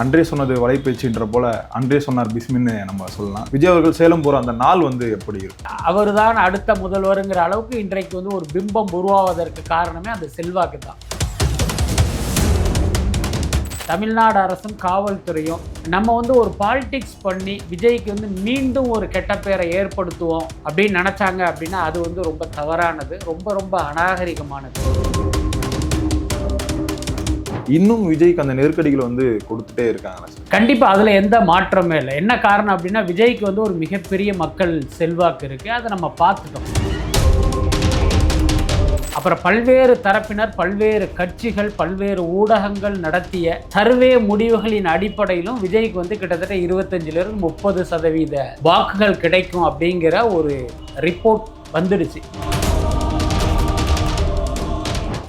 அன்றே சொன்னது வலைப்பயிற்சின்ற போல அன்றே சொன்னார் பிஸ்மின்னு நம்ம சொல்லலாம். விஜய் அவர்கள் சேலம் போற அந்த நாள் வந்து எப்படி இருக்கும் அவர்தான் அடுத்த முதல்வருங்கிற அளவுக்கு இன்றைக்கு வந்து ஒரு பிம்பம் உருவாவதற்கு காரணமே அந்த செல்வாக்கு தான். தமிழ்நாடு அரசும் காவல்துறையும் நம்ம வந்து ஒரு பாலிடிக்ஸ் பண்ணி விஜய்க்கு வந்து மீண்டும் ஒரு கெட்ட பேரை ஏற்படுத்துவோம் அப்படின்னு நினச்சாங்க அப்படின்னா அது வந்து ரொம்ப தவறானது ரொம்ப ரொம்ப அநாகரிகமானது. இன்னும் விஜய்க்கு அந்த நெருக்கடிகள் வந்து கொடுத்துட்டே இருக்காங்க. கண்டிப்பாக அதில் எந்த மாற்றமே இல்லை. என்ன காரணம் அப்படின்னா விஜய்க்கு வந்து ஒரு மிகப்பெரிய மக்கள் செல்வாக்கு இருக்குது அதை நம்ம பார்த்துட்டோம். அப்புறம் பல்வேறு தரப்பினர் பல்வேறு கட்சிகள் பல்வேறு ஊடகங்கள் நடத்திய சர்வே முடிவுகளின் அடிப்படையிலும் விஜய்க்கு வந்து கிட்டத்தட்ட இருபத்தஞ்சிலிருந்து முப்பது சதவீத வாக்குகள் கிடைக்கும் அப்படிங்கிற ஒரு ரிப்போர்ட் வந்துடுச்சு.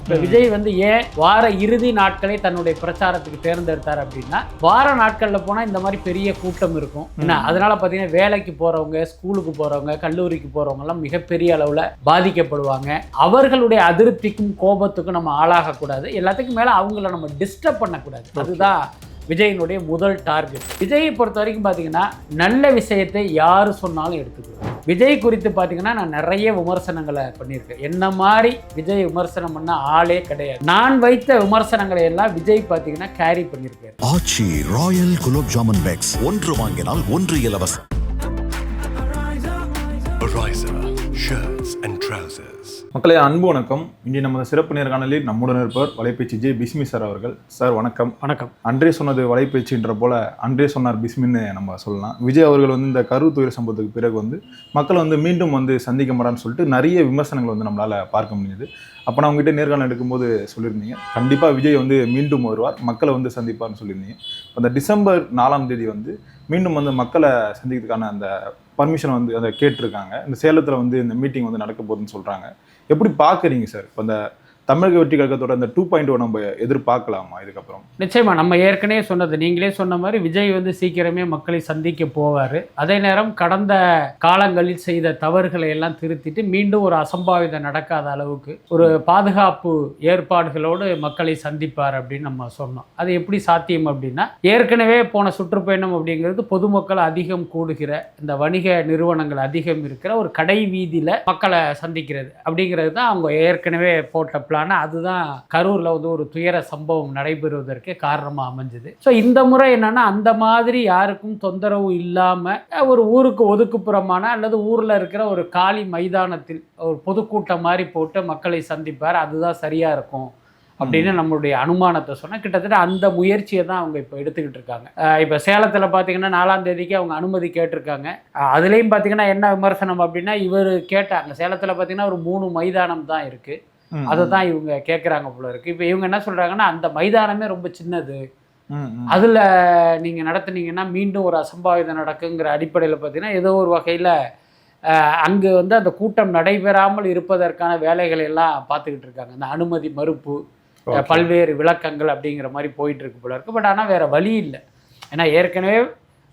இப்போ விஜய் வந்து ஏன் வார இறுதி நாட்களை தன்னுடைய பிரச்சாரத்துக்கு தேர்ந்தெடுத்தார் அப்படின்னா வார நாட்களில் போனால் இந்த மாதிரி பெரிய கூட்டம் இருக்கும். என்ன? அதனால பார்த்தீங்கன்னா வேலைக்கு போகிறவங்க ஸ்கூலுக்கு போகிறவங்க கல்லூரிக்கு போகிறவங்க எல்லாம் மிகப்பெரிய அளவில் பாதிக்கப்படுவாங்க. அவர்களுடைய அதிருப்திக்கும் கோபத்துக்கும் நம்ம ஆளாகக்கூடாது. எல்லாத்துக்கும் மேலே அவங்கள நம்ம டிஸ்டர்ப் பண்ணக்கூடாது. அதுதான் விஜயினுடைய முதல் டார்கெட் விஜயை பொறுத்த வரைக்கும் பார்த்தீங்கன்னா நல்ல விஷயத்தை யார் சொன்னாலும் எடுத்துக்குவேன் விஜய் குறித்து பார்த்தீங்கன்னா நான் நிறைய விமர்சனங்களை பண்ணியிருக்கேன். என்ன மாதிரி விஜய் விமர்சனம் பண்ண ஆளே கிடையாது. நான் வைத்த விமர்சனங்களை எல்லாம் விஜய் பார்த்தீங்கன்னா கேரி பண்ணியிருக்காரு. ஆச்சி ராயல் குலோப் ஜாமுன் பேக்ஸ் ஒன்று வாங்கினால் ஒன்று இலவசம். Ariza, shirts and trousers. மக்களே அன்பு வணக்கம். இங்கே நமது சிறப்பு நேர்காணலில் நம்முடன் இருப்பவர் வலைபேச்சு ஜே பிஸ்மி சார் அவர்கள். சார் வணக்கம். வணக்கம். அன்றே சொன்னது வலைபேச்சுன்ற போல அன்றே சொன்னார் பிஸ்மின்னு நம்ம சொல்லலாம். விஜய் அவர்கள் வந்து இந்த கரு துயர் சம்பவத்துக்கு பிறகு வந்து மக்கள் வந்து மீண்டும் வந்து சந்திக்க மாட்டான்னு சொல்லிட்டு நிறைய விமர்சனங்கள் வந்து நம்மளால பார்க்க முடியுது அப்போ நான் உங்ககிட்ட நேர்காணல் எடுக்கும்போது சொல்லியிருந்தீங்க. கண்டிப்பாக விஜய் வந்து மீண்டும் வருவார் மக்களை வந்து சந்திப்பார்னு சொல்லியிருந்தீங்க. அந்த டிசம்பர் நாலாம் தேதி வந்து மீண்டும் வந்து மக்களை சந்திக்கிறதுக்கான அந்த பர்மிஷன் வந்து அதை கேட்டிருக்காங்க. இந்த சேலத்தில் வந்து இந்த மீட்டிங் வந்து நடக்க போகுதுன்னு சொல்கிறாங்க எப்படி பார்க்குறீங்க சார்? இப்போ அந்த தமிழக வெற்றி கழகத்தோட அந்த டூ பாயிண்ட் நம்ம எதிர்பார்க்கலாமா இதுக்கப்புறம்? நிச்சயமா நம்ம ஏற்கனவே சொன்னது நீங்களே சொன்ன மாதிரி விஜய் வந்து சீக்கிரமே மக்களை சந்திக்க போவார். அதே நேரம் கடந்த காலங்களில் செய்த தவறுகளை எல்லாம் திருத்திட்டு மீண்டும் ஒரு அசம்பாவிதம் நடக்காத அளவுக்கு ஒரு பாதுகாப்பு ஏற்பாடுகளோடு மக்களை சந்திப்பார் அப்படின்னு நம்ம சொன்னோம். அது எப்படி சாத்தியம் அப்படின்னா ஏற்கனவே போன சுற்றுப்பயணம் அப்படிங்கிறது பொதுமக்கள் அதிகம் கூடுகிற இந்த வணிக நிறுவனங்கள் அதிகம் இருக்கிற ஒரு கடை வீதியில் மக்களை சந்திக்கிறது அப்படிங்கிறது தான் அவங்க ஏற்கனவே போட்ட பிளான் அதுதான் கரூரில் வந்து ஒரு துயர சம்பவம் நடைபெறுவதற்கு காரணமாக அமைஞ்சது. ஸோ இந்த முறை என்னன்னா அந்த மாதிரி யாருக்கும் தொந்தரவு இல்லாமல் ஒரு ஊருக்கு ஒதுக்குப்புறமான அல்லது ஊரில் இருக்கிற ஒரு காலி மைதானத்தில் ஒரு பொதுக்கூட்டம் மாதிரி போட்டு மக்களை சந்திப்பார் அதுதான் சரியாக இருக்கும் அப்படின்னு நம்மளுடைய அனுமானத்தை சொன்னால் கிட்டத்தட்ட அந்த முயற்சியை தான் அவங்க இப்போ எடுத்துக்கிட்டு இருக்காங்க. இப்போ சேலத்தில் பார்த்தீங்கன்னா நாலாம் தேதிக்கு அவங்க அனுமதி கேட்டிருக்காங்க. அதுலேயும் பார்த்தீங்கன்னா என்ன விமர்சனம் அப்படின்னா இவர் கேட்டாங்க சேலத்தில் பார்த்தீங்கன்னா ஒரு மூணு மைதானம் தான் இருக்குது அதை தான் இவங்க கேட்குறாங்க போல இருக்கு. இப்போ இவங்க என்ன சொல்கிறாங்கன்னா அந்த மைதானமே ரொம்ப சின்னது. அதில் நீங்கள் நடத்துனீங்கன்னா மீண்டும் ஒரு அசம்பாவிதம் நடக்குங்கிற அடிப்படையில் பார்த்தீங்கன்னா ஏதோ ஒரு வகையில் அங்கே வந்து அந்த கூட்டம் நடைபெறாமல் இருப்பதற்கான வேலைகளை எல்லாம் பார்த்துக்கிட்டு இருக்காங்க. அந்த அனுமதி மறுப்பு. பல்வேறு விளக்கங்கள் அப்படிங்கிற மாதிரி போயிட்டு இருக்கு போல இருக்கு. பட் ஆனால் வேற வழி இல்லை. ஏன்னா ஏற்கனவே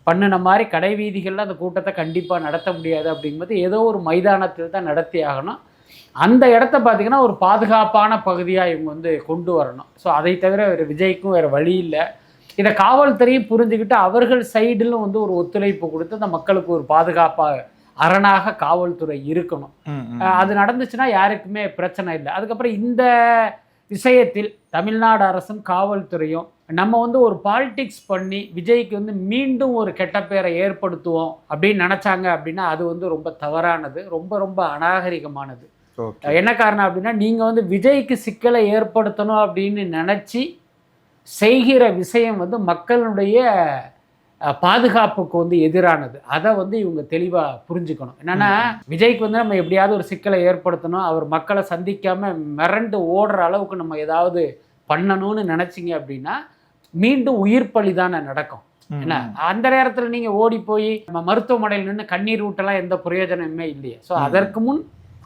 பண்ணின மாதிரி கடை வீதிகளில் அந்த கூட்டத்தை கண்டிப்பாக நடத்த முடியாது அப்படிங்கும்போது ஏதோ ஒரு மைதானத்தில் தான் நடத்தி ஆகணும் அந்த இடத்த பார்த்தீங்கன்னா ஒரு பாதுகாப்பான பகுதியாக இவங்க வந்து கொண்டு வரணும். ஸோ அதை தவிர வேறு விஜய்க்கும் வேறு வழி இல்லை. இதை காவல்துறையும் புரிஞ்சுக்கிட்டு அவர்கள் சைடிலும் வந்து ஒரு ஒத்துழைப்பு கொடுத்து அந்த மக்களுக்கு ஒரு பாதுகாப்பாக அரணாக காவல்துறை இருக்கணும். அது நடந்துச்சுன்னா யாருக்குமே பிரச்சனை இல்லை. அதுக்கப்புறம் இந்த விஷயத்தில் தமிழ்நாடு அரசும் காவல்துறையும் நம்ம வந்து ஒரு பாலிடிக்ஸ் பண்ணி விஜய்க்கு வந்து மீண்டும் ஒரு கெட்ட பேரை ஏற்படுத்துவோம் அப்படின்னு நினச்சாங்க அப்படின்னா அது வந்து ரொம்ப தவறானது ரொம்ப ரொம்ப அநாகரிகமானது. என்ன காரணம் அப்படின்னா நீங்கள் வந்து விஜய்க்கு சிக்கலை ஏற்படுத்தணும் அப்படின்னு நினச்சி செய்கிற விஷயம் வந்து மக்களுடைய பாதுகாப்புக்கு வந்து எதிரானது. அதை வந்து இவங்க தெளிவாக புரிஞ்சுக்கணும். என்னன்னா விஜய்க்கு வந்து நம்ம எப்படியாவது ஒரு சிக்கலை ஏற்படுத்தணும். அவர் மக்களை சந்திக்காம மிரண்டு ஓடுற அளவுக்கு நம்ம ஏதாவது பண்ணணும்னு நினச்சிங்க அப்படின்னா மீண்டும் உயிர் பலி தானே நடக்கும். என்ன. அந்த நேரத்தில் நீங்கள் ஓடி போய் நம்ம மருத்துவமனையில் நின்று கண்ணீர் ஊட்டலாம் எந்த பிரயோஜனமே இல்லையே. ஸோ அதற்கு முன்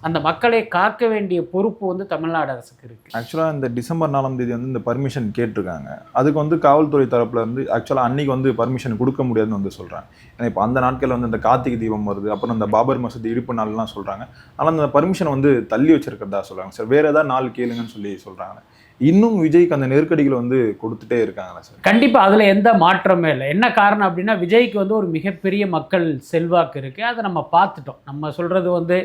அந்த மக்களை காக்க வேண்டிய பொறுப்பு வந்து தமிழ்நாடு அரசுக்கு இருக்கு. ஆக்சுவலாக இந்த டிசம்பர் நாலாம் தேதி வந்து இந்த பர்மிஷன் கேட்டிருக்காங்க. அதுக்கு வந்து காவல்துறை தரப்புல இருந்து ஆக்சுவலாக அன்னைக்கு வந்து பர்மிஷன் கொடுக்க முடியாதுன்னு வந்து சொல்கிறாங்க ஏன்னா இப்போ அந்த நாட்களில் வந்து இந்த கார்த்திகை தீபம் வருது அப்புறம் இந்த பாபர் மசூதி இடிப்பு நாள்லாம் சொல்கிறாங்க ஆனால் அந்த பர்மிஷன் வந்து தள்ளி வச்சிருக்கிறதா சொல்கிறாங்க சார் வேறு ஏதாவது நாள் கேளுங்கன்னு சொல்லி சொல்கிறாங்க இன்னும் விஜய்க்கு அந்த நெருக்கடிகளை வந்து கொடுத்துட்டே இருக்காங்களா சார்? கண்டிப்பா அதுல எந்த மாற்றமே இல்லை. என்ன காரணம் அப்படின்னா விஜய்க்கு வந்து ஒரு மிகப்பெரிய மக்கள் செல்வாக்கு இருக்கு. அதை நம்ம பார்த்துட்டோம். நம்ம சொல்றது வந்து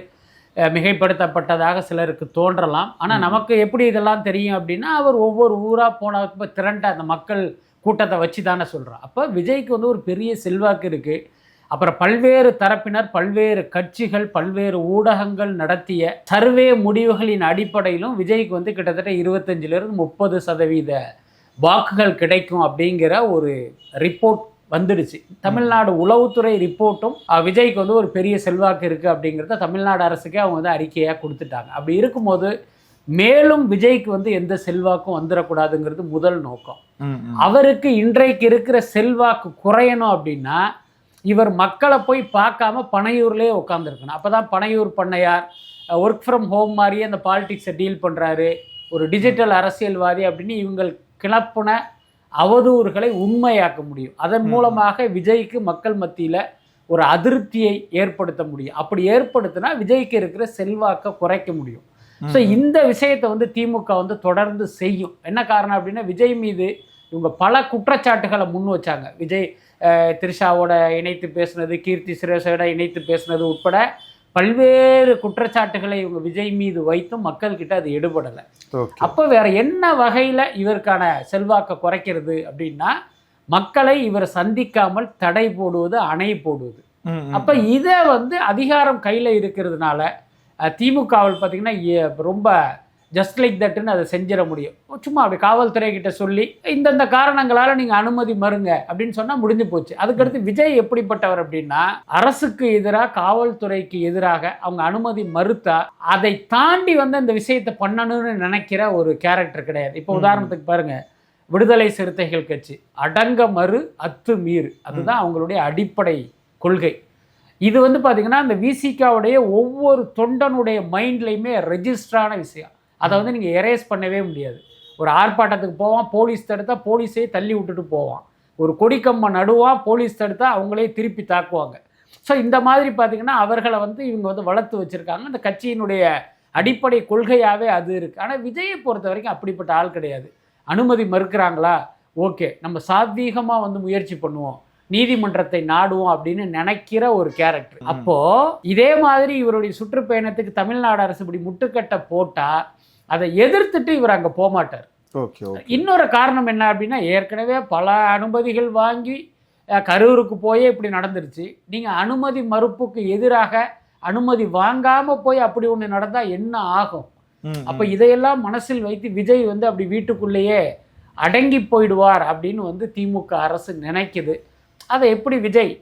மிகைப்படுத்தப்பட்டதாக சிலருக்கு தோன்றலாம். ஆனா ம். நமக்கு எப்படி இதெல்லாம் தெரியும் அப்படின்னா அவர் ஒவ்வொரு ஊரா போன இப்ப திரண்ட அந்த மக்கள் கூட்டத்தை வச்சு தானே சொல்றான் அப்ப விஜய்க்கு வந்து ஒரு பெரிய செல்வாக்கு இருக்கு. அப்புறம் பல்வேறு தரப்பினர் பல்வேறு கட்சிகள் பல்வேறு ஊடகங்கள் நடத்திய சர்வே முடிவுகளின் அடிப்படையிலும் விஜய்க்கு வந்து கிட்டத்தட்ட இருபத்தஞ்சிலிருந்து முப்பது சதவீத வாக்குகள் கிடைக்கும் அப்படிங்கிற ஒரு ரிப்போர்ட் வந்துடுச்சு. தமிழ்நாடு உளவுத்துறை ரிப்போர்ட்டும் விஜய்க்கு வந்து ஒரு பெரிய செல்வாக்கு இருக்குது அப்படிங்கிறத தமிழ்நாடு அரசுக்கே அவங்க வந்து அறிக்கையாக கொடுத்துட்டாங்க. அப்படி இருக்கும்போது மேலும் விஜய்க்கு வந்து எந்த செல்வாக்கும் வந்துடக்கூடாதுங்கிறது முதல் நோக்கம். அவருக்கு இன்றைக்கு இருக்கிற செல்வாக்கு குறையணும் அப்படின்னா இவர் மக்களை போய் பார்க்காம பனையூர்லேயே உட்காந்துருக்கணும் அப்போ தான் பனையூர் பண்ணையார் ஒர்க் ஃப்ரம் ஹோம் மாதிரியே அந்த பாலிடிக்ஸை டீல் பண்ணுறாரு ஒரு டிஜிட்டல் அரசியல்வாதி அப்படின்னு இவங்கள் கிளப்புன அவதூறுகளை உண்மையாக்க முடியும். அதன். மூலமாக விஜய்க்கு மக்கள் மத்தியில் ஒரு அதிருப்தியை ஏற்படுத்த முடியும். அப்படி ஏற்படுத்தினா விஜய்க்கு இருக்கிற செல்வாக்கை குறைக்க முடியும். ஸோ. இந்த விஷயத்தை வந்து திமுக வந்து தொடர்ந்து செய்யும். என்ன காரணம் அப்படின்னா விஜய் மீது இவங்க பல குற்றச்சாட்டுகளை முன் வச்சாங்க. விஜய் த்ரிஷாவோட இணைத்து பேசுனது கீர்த்தி சுரேஷோட இணைத்து பேசுனது உட்பட பல்வேறு குற்றச்சாட்டுகளை இவங்க விஜய் மீது வைத்தும் மக்கள்கிட்ட அது எடுபடலை. அப்போ வேற என்ன வகையில் இவருக்கான செல்வாக்கை குறைக்கிறது அப்படின்னா மக்களை இவர் சந்திக்காமல் தடை போடுவது அணை போடுவது. அப்போ இதை வந்து அதிகாரம் கையில் இருக்கிறதுனால திமுகவில் பார்த்தீங்கன்னா ரொம்ப ஜஸ்ட் லைக் தட்டுன்னு அதை செஞ்சிட முடியும். சும்மா அப்படி காவல்துறை கிட்ட சொல்லி இந்தந்த காரணங்களால் நீங்கள் அனுமதி மறுங்க அப்படின்னு சொன்னால் முடிஞ்சு போச்சு. அதுக்கடுத்து விஜய் எப்படிப்பட்டவர் அப்படின்னா அரசுக்கு எதிராக காவல்துறைக்கு எதிராக அவங்க அனுமதி மறுத்தா அதை தாண்டி வந்து அந்த விஷயத்தை பண்ணணும்னு நினைக்கிற ஒரு கேரக்டர் கிடையாது. இப்போ. உதாரணத்துக்கு பாருங்க விடுதலை சிறுத்தைகள் கட்சி அடங்க மறு அத்து மீறு. அதுதான் அவங்களுடைய அடிப்படை கொள்கை. இது வந்து பார்த்தீங்கன்னா அந்த விசிகாவுடைய ஒவ்வொரு தொண்டனுடைய மைண்ட்லையுமே ரெஜிஸ்டரான விஷயம். அதை வந்து நீங்கள் எரேஸ் பண்ணவே முடியாது. ஒரு ஆர்ப்பாட்டத்துக்கு போவான் போலீஸ் தடுத்தா போலீஸே தள்ளி விட்டுட்டு போவான். ஒரு கொடிக்கம்பை நடுவான் போலீஸ் தடுத்தா அவங்களே திருப்பி தாக்குவாங்க. ஸோ இந்த மாதிரி பார்த்தீங்கன்னா அவர்களை வந்து இவங்க வந்து வளர்த்து வச்சுருக்காங்க. அந்த கட்சியினுடைய அடிப்படை கொள்கையாகவே அது இருக்குது ஆனால் விஜயை பொறுத்த வரைக்கும் அப்படிப்பட்ட ஆள் கிடையாது. அனுமதி மறுக்கிறாங்களா? ஓகே. நம்ம சாத்வீகமாக வந்து முயற்சி பண்ணுவோம். நீதிமன்றத்தை நாடுவோம் அப்படின்னு நினைக்கிற ஒரு கேரக்டர் ம். அப்போ இதே மாதிரி இவருடைய சுற்றுப்பயணத்துக்கு தமிழ்நாடு அரசு இப்படி முட்டுக்கட்டை போட்டா அதை எதிர்த்துட்டு இவர் அங்கே போகமாட்டார் ஓகே ஓகே. இன்னொரு காரணம் என்ன அப்படின்னா ஏற்கனவே பல அனுமதிகள் வாங்கி கரூருக்கு போயே இப்படி நடந்துருச்சு. நீங்கள் அனுமதி மறுப்புக்கு எதிராக அனுமதி வாங்காம போய் அப்படி ஒன்று நடந்தால் என்ன ஆகும். அப்போ இதையெல்லாம் மனசில் வைத்து விஜய் வந்து அப்படி வீட்டுக்குள்ளேயே அடங்கி போயிடுவார் அப்படின்னு வந்து திமுக அரசு நினைக்குது. அதை எப்படி விஜய்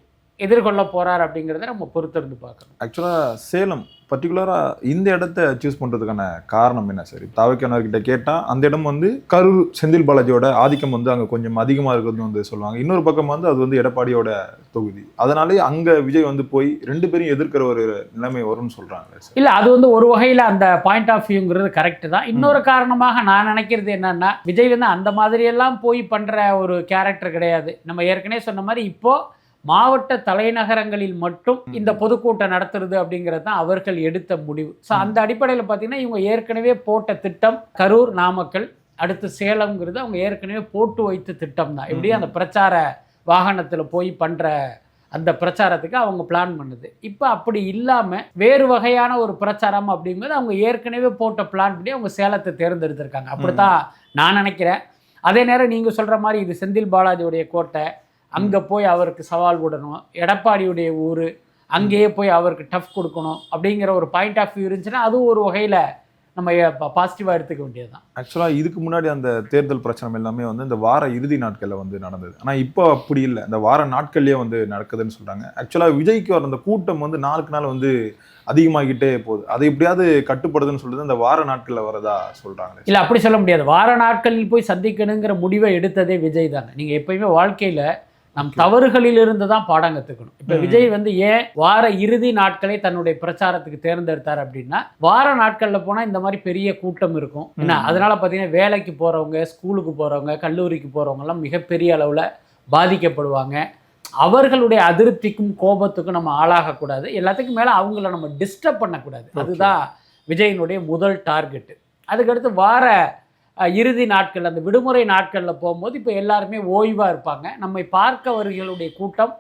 எதிர்கொள்ள போறார் அப்படிங்கிறத நம்ம பொறுத்திருந்து பார்க்கணும். ஆக்சுவலாக சேலம் பர்டிகுலராக இந்த இடத்த சூஸ் பண்ணுறதுக்கான காரணம் என்ன சார் தாவைக்கானர்கிட்ட கேட்டால் அந்த இடம் வந்து கரூர் செந்தில் பாலாஜியோட ஆதிக்கம் வந்து அங்கே கொஞ்சம் அதிகமாக இருக்கிறதுன்னு வந்து சொல்லுவாங்க. இன்னொரு பக்கம் வந்து அது வந்து எடப்பாடியோட தொகுதி. அதனாலே அங்கே விஜய் வந்து போய் ரெண்டு பேரும் எதிர்க்கிற ஒரு நிலைமை வரும்னு சொல்கிறாங்க இல்லை அது வந்து ஒரு வகையில் அந்த பாயிண்ட் ஆஃப் வியூங்கிறது கரெக்டு தான். இன்னொரு காரணமாக நான் நினைக்கிறது என்னன்னா விஜய் வந்து அந்த மாதிரியெல்லாம் போய் பண்ணுற ஒரு கேரக்டர் கிடையாது. நம்ம ஏற்கனவே சொன்ன மாதிரி இப்போ மாவட்ட தலைநகரங்களில் மட்டும் இந்த பொதுக்கூட்டம் நடத்துறது அப்படிங்கிறது தான் அவர்கள் எடுத்த முடிவு. ஸோ அந்த அடிப்படையில் பார்த்தீங்கன்னா இவங்க ஏற்கனவே போட்ட திட்டம் கரூர் நாமக்கல் அடுத்து சேலம்ங்கிறது அவங்க ஏற்கனவே போட்டு வைத்த திட்டம் தான். எப்படி அந்த பிரச்சார வாகனத்தில் போய் பண்ணுற அந்த பிரச்சாரத்துக்கு அவங்க பிளான் பண்ணுது. இப்போ அப்படி இல்லாமல் வேறு வகையான ஒரு பிரச்சாரம் அப்படிங்கிறது அவங்க ஏற்கனவே போட்ட பிளான் படி அவங்க சேலத்தை தேர்ந்தெடுத்திருக்காங்க. அப்படித்தான் நான் நினைக்கிறேன். அதே நேரம் நீங்கள் சொல்கிற மாதிரி இது செந்தில் பாலாஜியுடைய கோட்டை அங்கே போய் அவருக்கு சவால் விடணும். எடப்பாடியுடைய ஊர் அங்கேயே போய் அவருக்கு டஃப் கொடுக்கணும் அப்படிங்கிற ஒரு பாயிண்ட் ஆஃப் வியூ இருந்துச்சுன்னா அதுவும் ஒரு வகையில் நம்ம பாசிட்டிவாக எடுத்துக்க வேண்டியது தான் ஆக்சுவலாக இதுக்கு முன்னாடி அந்த தேர்தல் பிரச்சனை எல்லாமே வந்து இந்த வார இறுதி நாட்களில் வந்து நடந்தது. ஆனால் இப்போ அப்படி இல்லை. இந்த வார நாட்கள்லேயே வந்து நடக்குதுன்னு சொல்கிறாங்க ஆக்சுவலாக விஜய்க்கு வர அந்த கூட்டம் வந்து நாளுக்கு நாள் வந்து அதிகமாகிட்டே போகுது. அதை எப்படியாவது கட்டுப்படுதுன்னு சொல்லிட்டு இந்த வார நாட்களில் வரதா சொல்கிறாங்க இல்லை அப்படி சொல்ல முடியாது. வார நாட்களில் போய் சந்திக்கணுங்கிற முடிவை எடுத்ததே விஜய் தானே. நீங்கள் எப்பயுமே வாழ்க்கையில் நம் தவறுகளில் இருந்து தான் பாடம் கற்றுக்கணும் இப்போ. விஜய் வந்து ஏன் வார இறுதி நாட்களை தன்னுடைய பிரச்சாரத்துக்கு தேர்ந்தெடுத்தார் அப்படின்னா வார நாட்களில் போனால் இந்த மாதிரி பெரிய கூட்டம் இருக்கும். என்ன? ம். அதனால பார்த்தீங்கன்னா வேலைக்கு போகிறவங்க ஸ்கூலுக்கு போகிறவங்க கல்லூரிக்கு போகிறவங்கலாம் மிகப்பெரிய அளவில் பாதிக்கப்படுவாங்க. அவர்களுடைய அதிருப்திக்கும் கோபத்துக்கும் நம்ம ஆளாகக்கூடாது எல்லாத்துக்கும் மேலே அவங்கள நம்ம டிஸ்டர்ப் பண்ணக்கூடாது. அதுதான் விஜயினுடைய முதல் டார்கெட்டு அதுக்கடுத்து வார இறுதி நாட்கள் அந்த விடுமுறை நாட்களில் போகும்போது இப்போ எல்லாருமே ஓய்வாக இருப்பாங்க. நம்மை பார்க்கவர்களுடைய கூட்டம்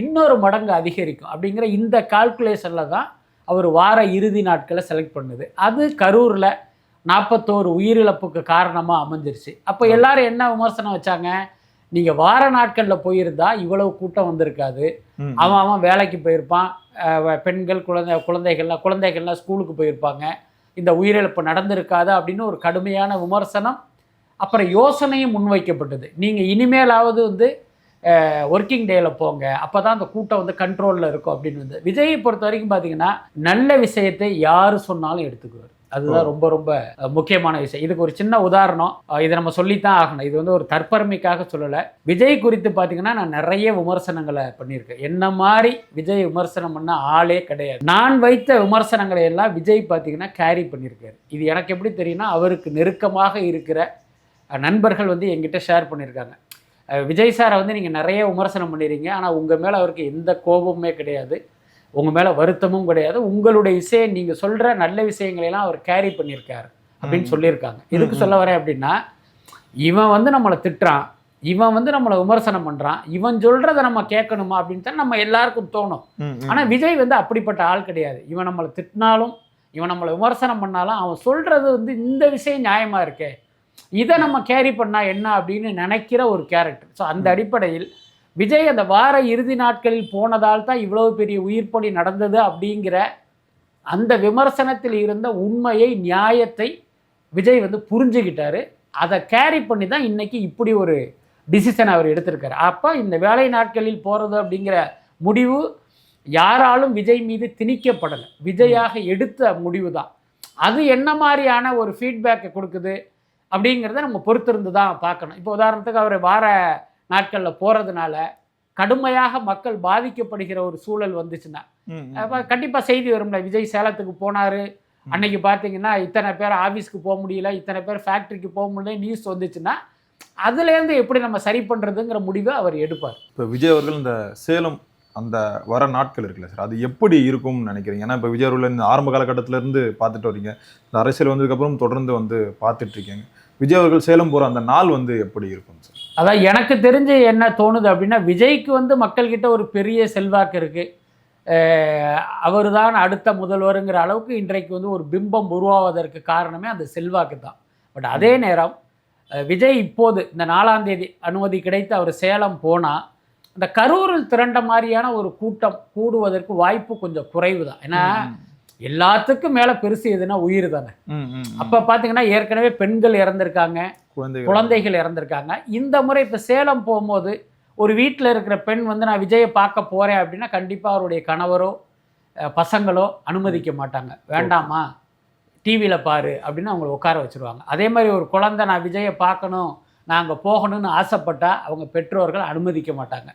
இன்னொரு மடங்கு அதிகரிக்கும். அப்படிங்கிற இந்த கால்குலேஷனில் தான் அவர் வார இறுதி நாட்களை செலக்ட் பண்ணுது. அது கரூரில் நாற்பத்தோரு உயிரிழப்புக்கு காரணமாக அமைஞ்சிருச்சு. அப்போ எல்லாரும் என்ன விமர்சனம் வச்சாங்க? நீங்கள் வார நாட்களில் போயிருந்தா இவ்வளவு கூட்டம் வந்திருக்காது. அவன் அவன் வேலைக்கு போயிருப்பான். பெண்கள் குழந்தை குழந்தைகள்லாம் குழந்தைகள்லாம் ஸ்கூலுக்கு போயிருப்பாங்க. இந்த உயிரிழப்பு நடந்திருக்காது அப்படின்னு ஒரு கடுமையான விமர்சனம். அப்புறம் யோசனையும் முன்வைக்கப்பட்டது. நீங்கள் இனிமேலாவது வந்து ஒர்க்கிங் டேயில் போங்க. அப்போ தான் அந்த கூட்டம் வந்து கண்ட்ரோலில் இருக்கும் அப்படின்னு வந்து விஜயை பொறுத்த வரைக்கும் பார்த்தீங்கன்னா நல்ல விஷயத்தை யார் சொன்னாலும் எடுத்துக்குவார். அதுதான் ரொம்ப ரொம்ப முக்கியமான விஷயம். இதுக்கு ஒரு சின்ன உதாரணம். இதை நம்ம சொல்லித்தான் ஆகணும். இது வந்து ஒரு தற்பெருமைக்காக சொல்லலை. விஜய் குறித்து பார்த்தீங்கன்னா நான் நிறைய விமர்சனங்களை பண்ணியிருக்கேன். என்ன மாதிரி விஜய் விமர்சனம் பண்ண ஆளே கிடையாது. நான் வைத்த விமர்சனங்களை எல்லாம் விஜய் பார்த்தீங்கன்னா கேரி பண்ணியிருக்காரு. இது எனக்கு எப்படி தெரியும்னா அவருக்கு நெருக்கமாக இருக்கிற நண்பர்கள் வந்து என்கிட்ட ஷேர் பண்ணியிருக்காங்க. விஜய் சாரை வந்து நீங்கள் நிறைய விமர்சனம் பண்ணிடுறீங்க ஆனால் உங்கள் மேலே அவருக்கு எந்த கோபமுமே கிடையாது. உங்கள் மேலே வருத்தமும் கிடையாது. உங்களுடைய இசையை நீங்கள் சொல்கிற நல்ல விஷயங்களை எல்லாம் அவர் கேரி பண்ணியிருக்காரு அப்படின்னு. சொல்லியிருக்காங்க. ம். சொல்ல வரேன் அப்படின்னா இவன் வந்து நம்மளை திட்டுறான். இவன் வந்து நம்மளை விமர்சனம் பண்ணுறான் இவன் சொல்கிறத நம்ம கேட்கணுமா அப்படின்னு தான் நம்ம எல்லாருக்கும் தோணும். ஆனால் விஜய் வந்து அப்படிப்பட்ட ஆள் கிடையாது. இவன் நம்மளை திட்டினாலும் இவன் நம்மளை விமர்சனம் பண்ணாலும் அவன் சொல்கிறது வந்து இந்த விஷயம் நியாயமாக இருக்கே. இதை நம்ம கேரி பண்ணா என்ன அப்படின்னு நினைக்கிற ஒரு கேரக்டர் ஸோ அந்த அடிப்படையில் விஜய் அந்த வார இறுதி நாட்களில் போனதால் தான் இவ்வளவு பெரிய உயிர்ப்பலி நடந்தது அப்படிங்கிற அந்த விமர்சனத்தில் இருந்த உண்மையை நியாயத்தை விஜய் வந்து புரிஞ்சுக்கிட்டாரு அதை கேரி பண்ணி தான் இன்றைக்கி இப்படி ஒரு டிசிஷன் அவர் எடுத்திருக்காரு. அப்போ இந்த வேலை நாட்களில் போகிறது அப்படிங்கிற முடிவு யாராலும் விஜய் மீது திணிக்கப்படலை. விஜயாக எடுத்த முடிவு தான். அது என்ன மாதிரியான ஒரு ஃபீட்பேக்கை கொடுக்குது அப்படிங்கிறத நம்ம பொறுத்திருந்து தான் பார்க்கணும். இப்போ உதாரணத்துக்கு அவர் வார நாட்களில் போகிறதுனால கடுமையாக மக்கள் பாதிக்கப்படுகிற ஒரு சூழல் வந்துச்சுன்னா கண்டிப்பாக செய்தி வரும்ல. விஜய் சேலத்துக்கு போனார். அன்னைக்கு பார்த்தீங்கன்னா இத்தனை பேர் ஆஃபீஸ்க்கு போக முடியல இத்தனை பேர் ஃபேக்ட்ரிக்கு போக முடியல நியூஸ் வந்துச்சுன்னா அதுலேருந்து எப்படி நம்ம சரி பண்ணுறதுங்கிற முடிவை அவர் எடுப்பார். இப்போ விஜய் அவர்கள் இந்த சேலம் அந்த வர நாட்கள் இருக்குல்ல சார் அது எப்படி இருக்கும்னு நினைக்கிறீங்க? ஏன்னா இப்போ விஜய் அவர்கள் இந்த ஆரம்ப காலகட்டத்துல இருந்து பார்த்துட்டு வரீங்க. இந்த அரசியல் வந்ததுக்கப்புறம் தொடர்ந்து வந்து பார்த்துட்டு இருக்கீங்க. விஜய் அவர்கள் சேலம் போகிற அந்த நாள் வந்து எப்படி இருக்கும் சார்? அதான் எனக்கு தெரிஞ்சு என்ன தோணுது அப்படின்னா விஜய்க்கு வந்து மக்கள்கிட்ட ஒரு பெரிய செல்வாக்கு இருக்குது அவர் தான் அடுத்த முதல்வருங்கிற அளவுக்கு இன்றைக்கு வந்து ஒரு பிம்பம் உருவாவதற்கு காரணமே அந்த செல்வாக்கு தான். பட் அதே நேரம் விஜய் இப்போது இந்த நாலாம் தேதி அனுமதி கிடைத்து அவர் சேலம் போனால் அந்த கரூரில் திரண்ட மாதிரியான ஒரு கூட்டம் கூடுவதற்கு வாய்ப்பு கொஞ்சம் குறைவு தான். ஏன்னா எல்லாத்துக்கும் மேலே பெருசு எதுனா உயிர் தானே. அப்போ பார்த்தீங்கன்னா ஏற்கனவே பெண்கள் இறந்திருக்காங்க குழந்தைகள் இறந்திருக்காங்க. இந்த முறை இப்போ சேலம் போகும்போது ஒரு வீட்டில் இருக்கிற பெண் வந்து நான் விஜயை பார்க்க போகிறேன் அப்படின்னா கண்டிப்பாக அவருடைய கணவரோ பசங்களோ அனுமதிக்க மாட்டாங்க. வேண்டாமா? டிவியில் பாரு அப்படின்னு அவங்கள உட்கார வச்சுருவாங்க. அதே மாதிரி ஒரு குழந்தை நான் விஜயை பார்க்கணும் நான் அங்கே போகணும்னு ஆசைப்பட்டா அவங்க பெற்றோர்கள் அனுமதிக்க மாட்டாங்க.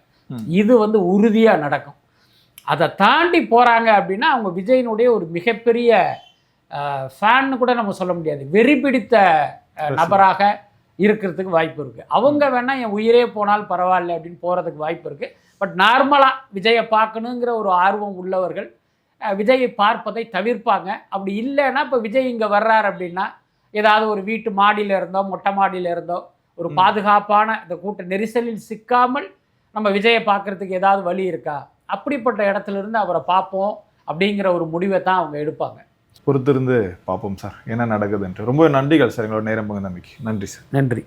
இது வந்து உறுதியாக நடக்கும். அதை தாண்டி போகிறாங்க அப்படின்னா அவங்க விஜயினுடைய ஒரு மிகப்பெரிய ஃபேன்னு கூட நம்ம சொல்ல முடியாது. வெறி பிடித்த. நபராக இருக்கிறதுக்கு வாய்ப்பு இருக்குது அவங்க வேணால் என் உயிரே போனால் பரவாயில்ல அப்படின்னு போகிறதுக்கு வாய்ப்பு இருக்குது பட் நார்மலாக விஜயை பார்க்கணுங்கிற ஒரு ஆர்வம் உள்ளவர்கள் விஜயை பார்ப்பதை தவிர்ப்பாங்க. அப்படி இல்லைன்னா இப்போ விஜய் இங்கே வர்றார் அப்படின்னா ஏதாவது ஒரு வீட்டு மாடியில் இருந்தோ மொட்டை மாடியில் இருந்தோ ஒரு. பாதுகாப்பான இந்த கூட்ட நெரிசலில் சிக்காமல் நம்ம விஜயை பார்க்கறதுக்கு ஏதாவது வழி இருக்கா? அப்படிப்பட்ட இடத்துல இருந்து அவரை பார்ப்போம் அப்படிங்கிற ஒரு முடிவை தான் அவங்க எடுப்பாங்க. பொறுத்திருந்து பார்ப்போம் சார். என்ன நடக்குதுன்ட்டு. ரொம்ப நன்றிகள் சார் எங்களோட நேரம் பங்கு நம்பிக்கை நன்றி சார். நன்றி.